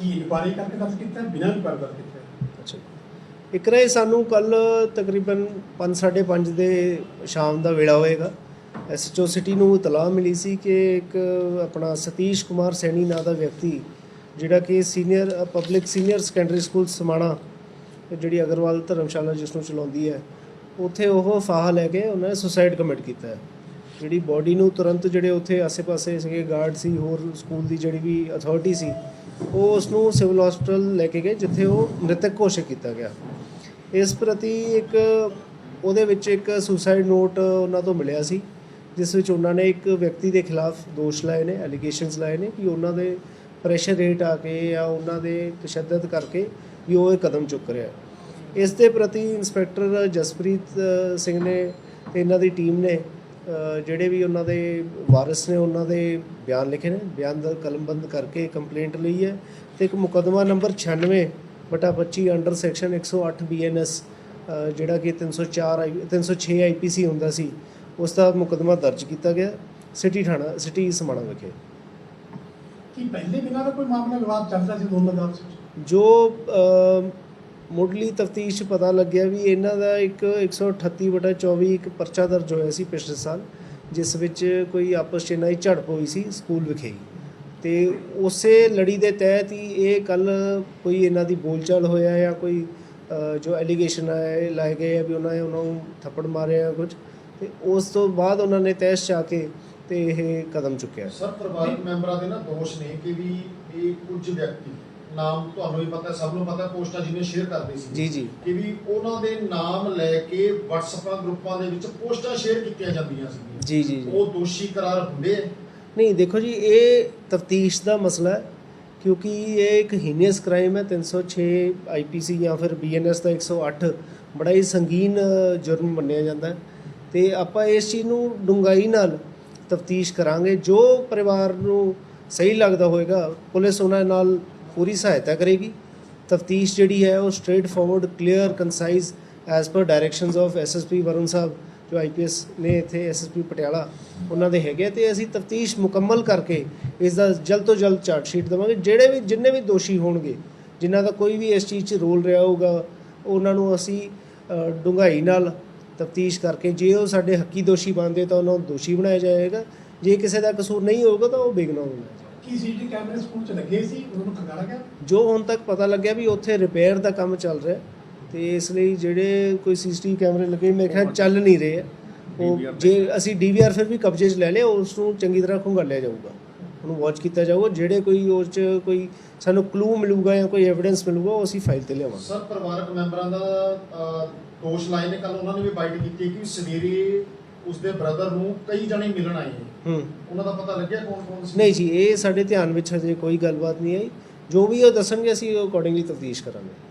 ਕੀ inquiry ਕਰਕੇ ਦਰਜ ਕੀਤਾ ਬਿਨਾਂ ਇਨਕੁਆਰੀ ਦਰਜ ਕੀਤਾ ਅੱਛਾ ਇੱਕ ਰੇ ਸਾਨੂੰ ਕੱਲ ਤਕਰੀਬਨ 5:30 ਦੇ ਸ਼ਾਮ ਦਾ ਵੇਲਾ ਹੋਏਗਾ। ਐਸਐਚਓ ਸਿਟੀ ਨੂੰ ਇਤਲਾਹ ਮਿਲੀ ਸੀ ਕਿ ਇੱਕ ਆਪਣਾ ਸਤੀਸ਼ ਕੁਮਾਰ ਸੈਣੀ ਨਾਂ ਦਾ ਵਿਅਕਤੀ, ਜਿਹੜਾ ਕਿ senior, public senior secondary school Samana, ਜਿਹੜੀ ਅਗਰਵਾਲ ਧਰਮਸ਼ਾਲਾ ਜਿਸ ਨੂੰ ਚਲਾਉਂਦੀ ਹੈ, ਉੱਥੇ ਉਹ ਫਾਹਾ ਲੈ ਕੇ ਉਹਨਾਂ ਨੇ ਸੁਸਾਈਡ ਕਮਿਟ ਕੀਤਾ ਹੈ। ਜਿਹੜੀ ਬਾਡੀ ਨੂੰ ਤੁਰੰਤ ਜਿਹੜੇ ਉੱਥੇ ਆਸੇ-ਪਾਸੇ ਸੀਗੇ ਗਾਰਡ ਸੀ, ਹੋਰ ਸਕੂਲ ਦੀ ਜਿਹੜੀ ਵੀ ਅਥਾਰਟੀ ਸੀ ਉਹ ਉਸ ਨੂੰ ਸਿਵਲ ਹਸਪੀਟਲ ਲੈ ਕੇ ਗਏ, ਜਿੱਥੇ ਉਹ ਮ੍ਰਿਤਕ ਘੋਸ਼ਿਤ ਕੀਤਾ ਗਿਆ। ਇਸ ਪ੍ਰਤੀ ਇੱਕ ਉਹਦੇ ਵਿੱਚ ਇੱਕ ਸੁਸਾਈਡ ਨੋਟ ਉਹਨਾਂ ਤੋਂ ਮਿਲਿਆ ਸੀ, ਜਿਸ ਵਿੱਚ ਉਹਨਾਂ ਨੇ ਇੱਕ ਵਿਅਕਤੀ ਦੇ ਖਿਲਾਫ ਦੋਸ਼ ਲਾਏ ਨੇ ਐਲੀਗੇਸ਼ਨਸ ਲਾਏ ਨੇ ਕਿ ਉਹਨਾਂ ਦੇ ਪ੍ਰੈਸ਼ਰ ਰੇਟ ਆ ਕੇ ਜਾਂ ਉਹਨਾਂ ਦੇ ਤਸ਼ੱਦਦ ਕਰਕੇ ਵੀ ਉਹ ਇਹ ਕਦਮ ਚੁੱਕ ਰਿਹਾ ਇਸ ਦੇ ਪ੍ਰਤੀ ਇੰਸਪੈਕਟਰ ਜਸਪ੍ਰੀਤ ਸਿੰਘ ਨੇ ਤੇ ਇਹਨਾਂ ਦੀ ਟੀਮ ਨੇ ਜਿਹੜੇ ਵੀ ਉਹਨਾਂ ਦੇ ਵਾਰਿਸ ਨੇ ਉਹਨਾਂ ਦੇ ਬਿਆਨ ਲਿਖੇ ਨੇ। ਬਿਆਨ ਦਾ ਕਲਮਬੰਦ ਕਰਕੇ ਕੰਪਲੇਂਟ ਲਈ ਹੈ ਤੇ ਇੱਕ ਮੁਕੱਦਮਾ ਨੰਬਰ 96 ਬਟਾ 25 ਅੰਡਰ ਸੈਕਸ਼ਨ 108 ਬੀਐਨਐਸ ਜਿਹੜਾ ਕਿ 304 ਆਈ 306 ਆਈਪੀਸੀ ਹੁੰਦਾ ਸੀ ਉਸ ਦਾ ਮੁਕੱਦਮਾ ਦਰਜ ਕੀਤਾ ਗਿਆ ਸਿਟੀ ਥਾਣਾ ਸਿਟੀ ਸਮਾਣਾ ਵਿਖੇ। ਕੀ ਪਹਿਲੇ ਦਾ ਕੋਈ ਮਾਮਲਾ ਵਿਵਾਦ ਚੱਲ ਰਿਹਾ ਸੀ ਦੋਨਾਂ ਦਾ? ਜੋ ਮੁੱਢਲੀ ਤਫਤੀਸ਼ ਪਤਾ ਲੱਗਿਆ ਵੀ ਇਹਨਾਂ ਦਾ ਇੱਕ 138 ਬਟਾ 24 ਇੱਕ ਪਰਚਾ ਦਰਜ ਹੋਇਆ ਸੀ ਪਿਛਲੇ ਸਾਲ ਜਿਸ ਵਿੱਚ ਕੋਈ ਆਪਸ 'ਚ ਇਹਨਾਂ ਦੀ ਝੜਪ ਹੋਈ ਸੀ ਸਕੂਲ ਵਿਖੇ ਤੇ ਉਸੇ ਲੜੀ ਦੇ ਤਹਿਤ ਹੀ ਇਹ ਕੱਲ ਕੋਈ ਇਹਨਾਂ ਦੀ ਬੋਲਚਾਲ ਹੋਇਆ ਜਾਂ ਕੋਈ ਜੋ ਐਲੀਗੇਸ਼ਨ ਆਏ ਲਾਏ ਗਏ ਆ ਵੀ ਉਹਨਾਂ ਨੇ ਉਹਨਾਂ ਨੂੰ ਥੱਪੜ ਮਾਰਿਆ ਕੁਝ। ਤੇ ਉਸ ਤੋਂ ਬਾਅਦ ਉਹਨਾਂ ਨੇ ਤੈਸ਼ ਚਾ ਕੇ ਤੇ ਇਹ ਕਦਮ ਚੁੱਕਿਆ। ਸਰ ਪਰਿਵਾਰਕ ਮੈਂਬਰਾਂ ਦੇ ਨਾ ਦੋਸ਼ ਨੇ ਕਿ ਵੀ ਇਹ ਕੁਝ ਵਿਅਕਤੀ ਨਾਮ ਤੁਹਾਨੂੰ ਵੀ ਪਤਾ ਸਭ ਨੂੰ ਪਤਾ ਪੋਸਟਾਂ ਜਿਵੇਂ ਸ਼ੇਅਰ ਕਰਦੇ ਸੀ। ਜੀ ਜੀ। ਕਿ ਵੀ ਉਹਨਾਂ ਦੇ ਨਾਮ ਲੈ ਕੇ WhatsApp ਗਰੁੱਪਾਂ ਦੇ ਵਿੱਚ ਪੋਸਟਾਂ ਸ਼ੇਅਰ ਕੀਤੀਆਂ ਜਾਂਦੀਆਂ ਸੀ ਜੀ ਜੀ ਉਹ ਦੋਸ਼ੀ ਕਰਾਰ ਹੁੰਦੇ ਨਹੀਂ ਦੇਖੋ ਜੀ ਇਹ ਤਫਤੀਸ਼ ਦਾ ਮਸਲਾ ਹੈ ਕਿਉਂਕਿ ਇਹ ਇੱਕ ਹੀਨੀਅਸ ਕ੍ਰਾਈਮ ਹੈ। 306 ਆਈਪੀਸੀ ਜਾਂ ਫਿਰ ਬੀਐਨਐਸ ਦਾ 108 ਬੜਾ ਹੀ ਸੰਗੀਨ ਜੁਰਮ ਮੰਨਿਆ ਜਾਂਦਾ ਹੈ। ਤੇ ਆਪਾਂ ਇਸ ਚੀਜ਼ ਨੂੰ ਡੂੰਘਾਈ ਨਾਲ ਤਫਤੀਸ਼ ਕਰਾਂਗੇ। ਜੋ ਪਰਿਵਾਰ ਨੂੰ ਸਹੀ ਲੱਗਦਾ ਹੋਏਗਾ ਪੁਲਿਸ ਉਹਨਾਂ ਨਾਲ ਪੂਰੀ ਸਹਾਇਤਾ ਕਰੇਗੀ। ਤਫਤੀਸ਼ ਜਿਹੜੀ ਹੈ ਉਹ straight forward clear concise as per directions of SSP Varun Sahib ਜੋ ਆਈਪੀਐਸ ਨੇ ਇੱਥੇ ਐਸਐਸਪੀ ਪਟਿਆਲਾ ਉਹਨਾਂ ਦੇ ਹੈਗੇ ਆ। ਤੇ ਅਸੀਂ ਤਫਤੀਸ਼ ਮੁਕੰਮਲ ਕਰਕੇ ਇਸ ਦਾ ਜਲਦ ਤੋਂ ਜਲਦ ਚਾਰਟ ਸ਼ੀਟ ਦੇਵਾਂਗੇ। ਜਿਹੜੇ ਵੀ ਜਿੰਨੇ ਵੀ ਦੋਸ਼ੀ ਹੋਣਗੇ ਜਿਨ੍ਹਾਂ ਦਾ ਕੋਈ ਵੀ ਇਸ ਚੀਜ਼ 'ਚ ਰੋਲ ਰਿਹਾ ਹੋਊਗਾ ਉਹਨਾਂ ਨੂੰ ਅਸੀਂ ਅ, ਡੂੰਘਾਈ ਨਾਲ ਤਫਤੀਸ਼ ਕਰਕੇ ਜੇ ਉਹ ਸਾਡੇ ਹੱਕੀ ਦੋਸ਼ੀ ਬਣਦੇ ਤਾਂ ਉਹਨਾਂ ਨੂੰ ਦੋਸ਼ੀ ਬਣਾਇਆ ਜਾਏਗਾ। ਜੇ ਕਿਸੇ ਦਾ ਕਸੂਰ ਨਹੀਂ ਹੋਊਗਾ ਤਾਂ ਉਹ ਬੇਗੁਨਾਹ ਬਣਾਇਆ ਕੀ ਸੀਟੀ ਕੈਮਰੇ ਸਕੂਲ 'ਚ ਲੱਗੇ ਸੀ ਉਹਨਾਂ ਨੂੰ ਖੰਗਾਲਾ ਗਿਆ? ਜੋ ਹੁਣ ਤੱਕ ਪਤਾ ਲੱਗਿਆ ਵੀ ਉੱਥੇ ਰਿਪੇਅਰ ਦਾ ਕੰਮ ਚੱਲ ਰਿਹਾ ਤੇ ਇਸ ਲਈ ਜਿਹੜੇ ਕੋਈ ਸੀਸੀਟੀਵੀ ਕੈਮਰੇ ਲੱਗੇ ਮੇਰੇ ਖਿਆਲ ਚੱਲ ਨਹੀਂ ਰਹੇ ਉਹ ਜੇ ਅਸੀਂ ਡੀਵੀਆਰ ਫਿਰ ਵੀ ਕਬਜ਼ੇ 'ਚ ਲੈ ਲਿਆ ਉਸ ਨੂੰ ਚੰਗੀ ਤਰ੍ਹਾਂ ਖੰਗਾਲਿਆ ਜਾਊਗਾ। ਉਹਨੂੰ ਵਾਚ ਕੀਤਾ ਜਾਊਗਾ ਜਿਹੜੇ ਕੋਈ ਉਸ 'ਚ ਕੋਈ ਸਾਨੂੰ ਕਲੂ ਮਿਲੂਗਾ ਜਾਂ ਕੋਈ ਐਵੀਡੈਂਸ ਮਿਲੂਗਾ ਉਹ ਅਸੀਂ ਫਾਈਲ ਤੇ ਲਿਆਵਾਂਗੇ। ਸਰ ਪਰਿਵਾਰਕ ਮੈਂਬਰਾਂ ਦਾ ਦੋਸ਼ ਲਾਏ ਨੇ ਕੱਲ ਉਹਨਾਂ ਨੇ ਵੀ ਬਾਈਟ ਕੀਤੀ ਕਿ ਸਵੇਰੇ ਉਸਦੇ ਬ੍ਰਦਰ ਨੂੰ ਕਈ ਜਣੇ ਮਿਲਣ ਆਏ ਨੇ। ਹੂੰ। ਉਹਨਾਂ ਦਾ ਪਤਾ ਲੱਗਿਆ ਕੌਣ ਕੌਣ ਸੀ? ਨਹੀਂ ਜੀ ਇਹ ਸਾਡੇ ਧਿਆਨ ਵਿੱਚ ਹਜੇ ਕੋਈ ਗੱਲਬਾਤ ਨਹੀਂ ਆਈ। ਜੋ ਵੀ ਉਹ ਦੱਸਣਗੇ ਅਸੀਂ ਉਹ ਅਕੋਰਡਿੰਗਲੀ ਤਫਤੀਸ਼ ਕਰਾਂਗੇ।